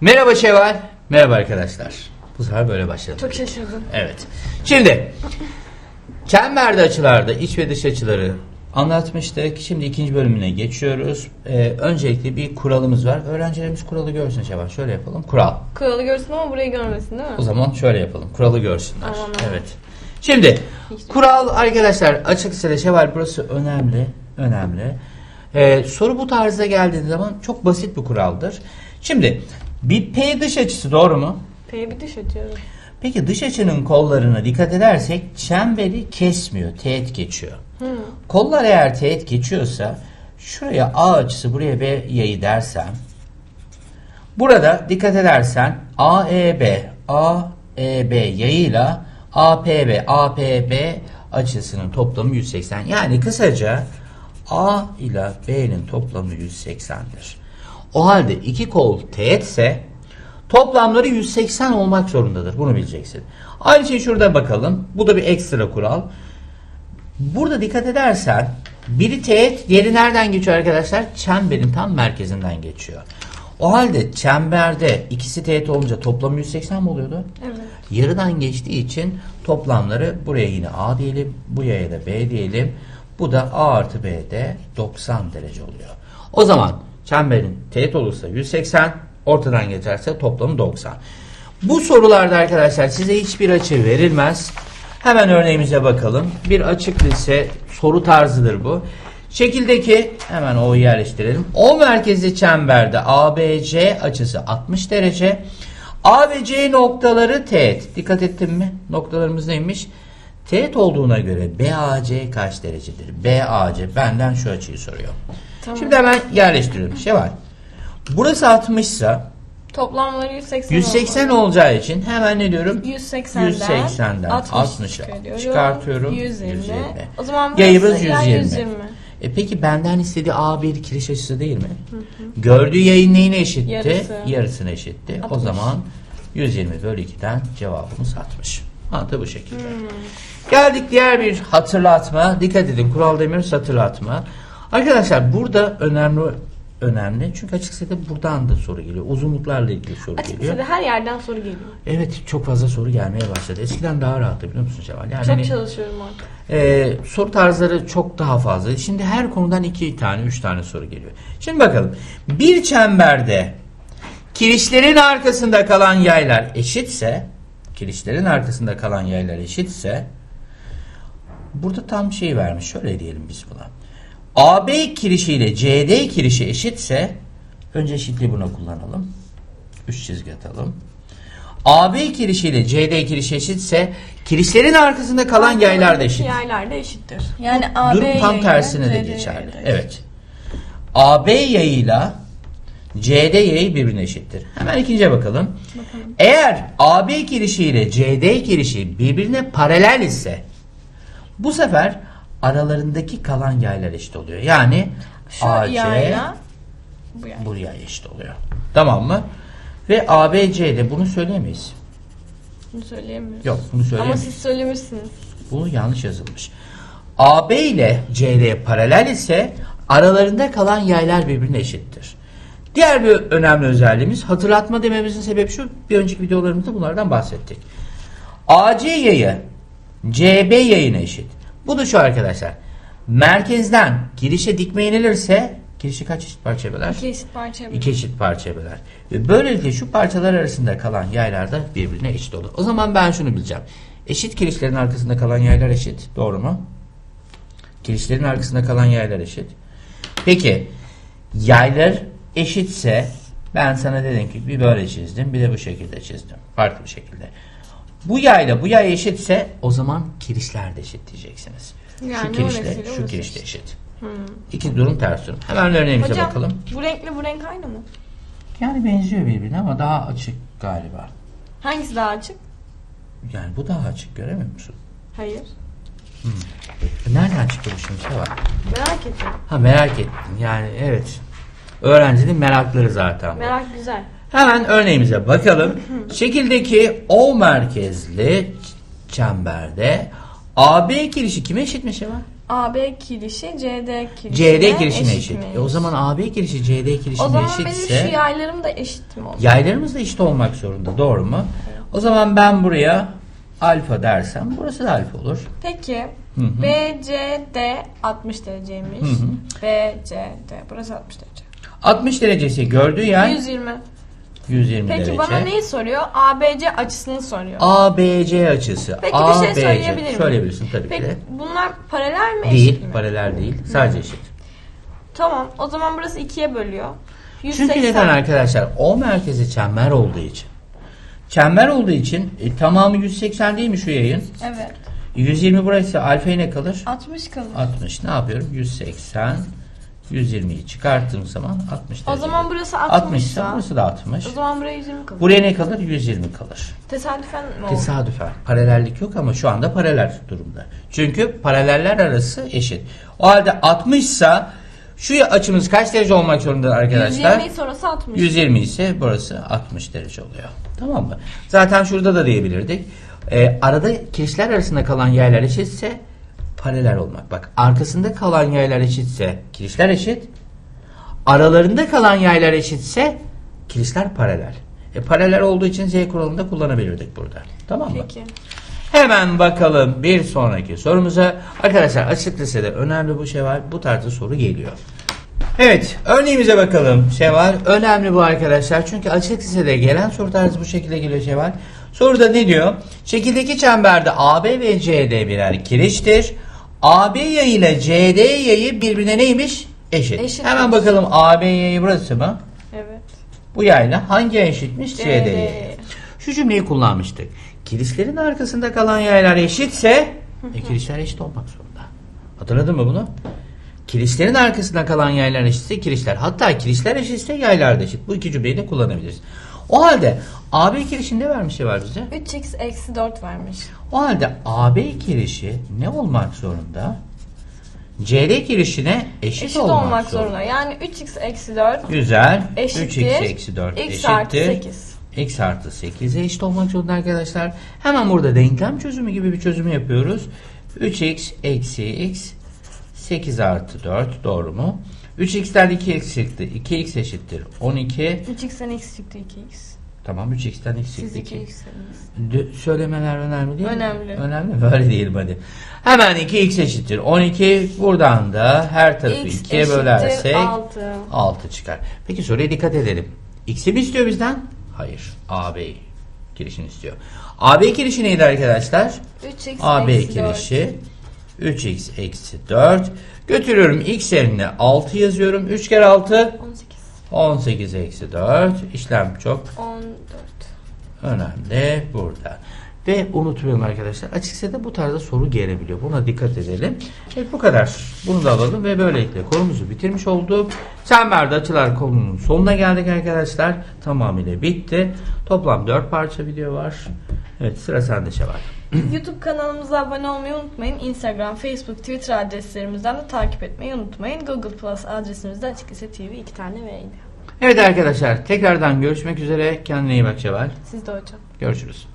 Merhaba Şevval. Merhaba arkadaşlar. Bu sefer böyle başladım. Çok şaşırdım. Evet. Şimdi çemberde açılarda iç ve dış açıları anlatmıştık. Şimdi ikinci bölümüne geçiyoruz. Ee, öncelikle bir kuralımız var. Öğrencilerimiz kuralı görsün Şevval. Şöyle yapalım. Kural. Kuralı görsün ama burayı görmesin değil mi? O zaman şöyle yapalım. Kuralı görsünler. Aman aman. Evet. Şimdi kural arkadaşlar açıkçası Şevval burası önemli. Önemli. Ee, soru bu tarzda geldiği zaman çok basit bir kuraldır. Şimdi bir P dış açısı doğru mu? P'ye bir diş atıyorum. Peki dış açının kollarına dikkat edersek çemberi kesmiyor, teğet geçiyor. Kollar eğer teğet geçiyorsa şuraya A açısı buraya B yayı dersem burada dikkat edersen AEB AEB yayıyla APB APB açısının toplamı 180. Yani kısaca A ile B'nin toplamı 180'dir. O halde iki kol teğetse toplamları 180 olmak zorundadır. Bunu bileceksin. Aynı şeyi şurada bakalım. Bu da bir ekstra kural. Burada dikkat edersen biri teğet, diğeri nereden geçiyor arkadaşlar? Çemberin tam merkezinden geçiyor. O halde çemberde ikisi teğet olunca toplam 180 mi oluyordu? Evet. Yarıdan geçtiği için toplamları buraya yine A diyelim, bu yaya da B diyelim. Bu da A artı B'de 90 derece oluyor. O zaman çemberin teğet olursa 180, ortadan geçerse toplamı 90. Bu sorularda arkadaşlar size hiçbir açı verilmez. Hemen örneğimize bakalım. Bir açık lise soru tarzıdır bu. Şekildeki hemen o yerleştirelim. O merkezli çemberde ABC açısı 60 derece. A ve C noktaları teğet. Dikkat ettin mi? Noktalarımız neymiş? Teğet olduğuna göre BAC kaç derecedir? BAC benden şu açıyı soruyor. Tamam. Şimdi hemen yerleştiriyorum. Şey var. Burası 60 ise Toplamları 180 180 olmalı. olacağı için hemen ne diyorum? 180'den, 180'den 60 60'ı çıkartıyorum. 120. 120. O zaman Yayımız yani 120. 120. E peki benden istediği A1 kiriş açısı değil mi? Gördüğü yayın neyine eşitti? Yarısı. Yarısına eşitti. O 60. zaman 120 bölü 2'den cevabımız 60. Mantığı bu şekilde. Geldik diğer bir hatırlatma. Dikkat edin kural demiyoruz hatırlatma. Arkadaşlar burada önemli önemli. Çünkü açıkçası da buradan da soru geliyor. Uzunluklarla ilgili soru geliyor. Açıkçası her yerden soru geliyor. Evet çok fazla soru gelmeye başladı. Eskiden daha rahattı biliyor musun Cemal? Yani Çok hani, çalışıyorum artık. e, soru tarzları çok daha fazla. Şimdi her konudan iki tane, üç tane soru geliyor. Şimdi bakalım. Bir çemberde kirişlerin arkasında kalan yaylar eşitse, kirişlerin arkasında kalan yaylar eşitse, burada tam şey vermiş. Şöyle diyelim biz buna. AB kirişi ile CD kirişi eşitse, önce eşitliği buna kullanalım. Üç çizgi atalım. AB kirişi ile CD kirişi eşitse kirişlerin arkasında kalan yaylar da eşit. Yaylar da eşittir. Yani AB Durum tam yayı tersine de CD geçerli. Evet. AB yayıyla CD yayı birbirine eşittir. Hemen ikinciye bakalım. Eğer AB kirişi ile CD kirişi birbirine paralel ise bu sefer aralarındaki kalan yaylar eşit oluyor. Yani Şu AC yayla bu yay. buraya eşit oluyor. Tamam mı? Ve ABC'de bunu söyleyemeyiz. Bunu söyleyemiyoruz. Yok bunu Ama söyleyemeyiz. siz söylemişsiniz. Bu yanlış yazılmış. AB ile CD paralel ise aralarında kalan yaylar birbirine eşittir. Diğer bir önemli özelliğimiz hatırlatma dememizin sebebi şu. Bir önceki videolarımızda bunlardan bahsettik. AC yayı CB yayına eşit. Bu da şu arkadaşlar. Merkezden girişe dikme yenilirse girişi kaç eşit parçaya böler? İki eşit parça İki eşit parçaya böler. Ve böylelikle şu parçalar arasında kalan yaylar da birbirine eşit olur. O zaman ben şunu bileceğim. Eşit kirişlerin arkasında kalan yaylar eşit. Doğru mu? Kirişlerin arkasında kalan yaylar eşit. Peki yaylar eşitse ben sana dedim ki bir böyle çizdim bir de bu şekilde çizdim. Farklı bir şekilde. Bu yayla bu yay eşitse o zaman kirişler de eşit diyeceksiniz. Yani şu kirişle şu kiriş de eşit. eşit. İki durum ters durum. Hemen örneğimize Hocam bakalım. bu renkle bu renk aynı mı? Yani benziyor birbirine ama daha açık galiba. Hangisi daha açık? Yani bu daha açık göremiyor musun? Hayır. E, Nereden çıktı bu şimdi şey var? Merak ettim. Ha merak ettin. Yani evet. Öğrencinin merakları zaten bu. Merak güzel. Hemen örneğimize bakalım. Şekildeki O merkezli çemberde AB kirişi kime eşitmiş ya? AB kirişi CD kirişine, CD kirişine eşit. mi? E o zaman AB kirişi CD kirişine o zaman benim eşitse şu yaylarım da eşit mi olacak? yaylarımız da eşit olmak zorunda. Doğru mu? O zaman ben buraya alfa dersem burası da alfa olur. Peki. BCD 60 dereceymiş. BCD burası 60 derece. 60 derecesi gördüğü yer 120. 120 Peki derece. bana neyi soruyor? ABC açısını soruyor. ABC açısı. Peki bir şey söyleyebilir miyim? Söyleyebilirsin tabii Peki ki de. bunlar paralel mi Değil, eşit mi? paralel değil. Sadece eşit. Tamam o zaman burası ikiye bölüyor. Çünkü 180. neden arkadaşlar? O merkezi çember olduğu için. Çember olduğu için e, tamamı 180 değil mi şu yayın? Evet. 120 burası alfaya ne kalır? 60 kalır. 60. Ne yapıyorum? 180 120'yi çıkarttığım zaman 60 O derece. zaman burası 60 60 ise burası da 60. O zaman buraya 120 kalır. Buraya ne kalır? 120 kalır. Tesadüfen mi oldu? Tesadüfen. Paralellik yok ama şu anda paralel durumda. Çünkü paraleller arası eşit. O halde 60 ise şu açımız kaç derece olmak zorunda arkadaşlar? 120 sonrası 60. 120 ise burası 60 derece oluyor. Tamam mı? Zaten şurada da diyebilirdik. Ee, arada kirişler arasında kalan yaylar eşitse paralel olmak. Bak arkasında kalan yaylar eşitse kirişler eşit. Aralarında kalan yaylar eşitse kirişler paralel. E, paralel olduğu için Z kuralını da kullanabilirdik burada. Tamam mı? Peki. Hemen bakalım bir sonraki sorumuza. Arkadaşlar açık lisede önemli bu şey var. Bu tarzda soru geliyor. Evet örneğimize bakalım Şevval. Önemli bu arkadaşlar. Çünkü açık lisede gelen soru tarzı bu şekilde geliyor Şevval. Soruda ne diyor? Şekildeki çemberde AB ve CD birer kiriştir. AB yayı ile CD yayı birbirine neymiş? Eşit. Eşit. Hemen bakalım AB yayı burası mı? Evet. Bu yayla hangi yay eşitmiş? CD CD. yayı. Şu cümleyi kullanmıştık. Kirişlerin arkasında kalan yaylar eşitse e, kirişler eşit olmak zorunda. Hatırladın mı bunu? Kirişlerin arkasında kalan yaylar eşitse kirişler. Hatta kirişler eşitse yaylar da eşit. Bu iki cümleyi de kullanabiliriz. O halde AB kirişinde vermiş şey var bize. 3x eksi 4 vermiş. O halde AB kirişi ne olmak zorunda? CD kirişine eşit, Eşit olmak, zorunda. Yani 3x eksi 4 Güzel. eşittir. 3x eksi 4 x eşittir. artı 8. x artı 8'e eşit olmak zorunda arkadaşlar. Hemen burada denklem çözümü gibi bir çözümü yapıyoruz. 3x eksi x 8 artı 4 doğru mu? 3x'ten 2x çıktı. 2x eşittir 12. 3x'ten x çıktı 2x. Tamam 3x'ten x Siz çıktı 2. 2x'seniz. D- söylemeler önemli değil mi? Önemli. Önemli mi? Böyle diyelim hadi. Hemen 2x eşittir 12. Buradan da her tarafı x 2'ye eşittir bölersek 6. 6 çıkar. Peki soruya dikkat edelim. X'i mi istiyor bizden? Hayır. AB kirişini istiyor. AB kirişi neydi arkadaşlar? 3x AB eksi 4. kirişi 3x eksi 4. Götürüyorum x yerine 6 yazıyorum. 3 kere 6 18. 18 eksi 4. İşlem çok 14. önemli burada. Ve unutmayalım arkadaşlar. Açıkçası da bu tarzda soru gelebiliyor. Buna dikkat edelim. Evet bu kadar. Bunu da alalım ve böylelikle konumuzu bitirmiş olduk. Çemberde açılar konunun sonuna geldik arkadaşlar. Tamamıyla bitti. Toplam 4 parça video var. Evet sıra sende Şevval. YouTube kanalımıza abone olmayı unutmayın. Instagram, Facebook, Twitter adreslerimizden de takip etmeyi unutmayın. Google Plus adresimizde Açık Lise TV iki tane V'ydi. Evet arkadaşlar tekrardan görüşmek üzere. Kendine iyi bak Şevval. Siz de hocam. Görüşürüz.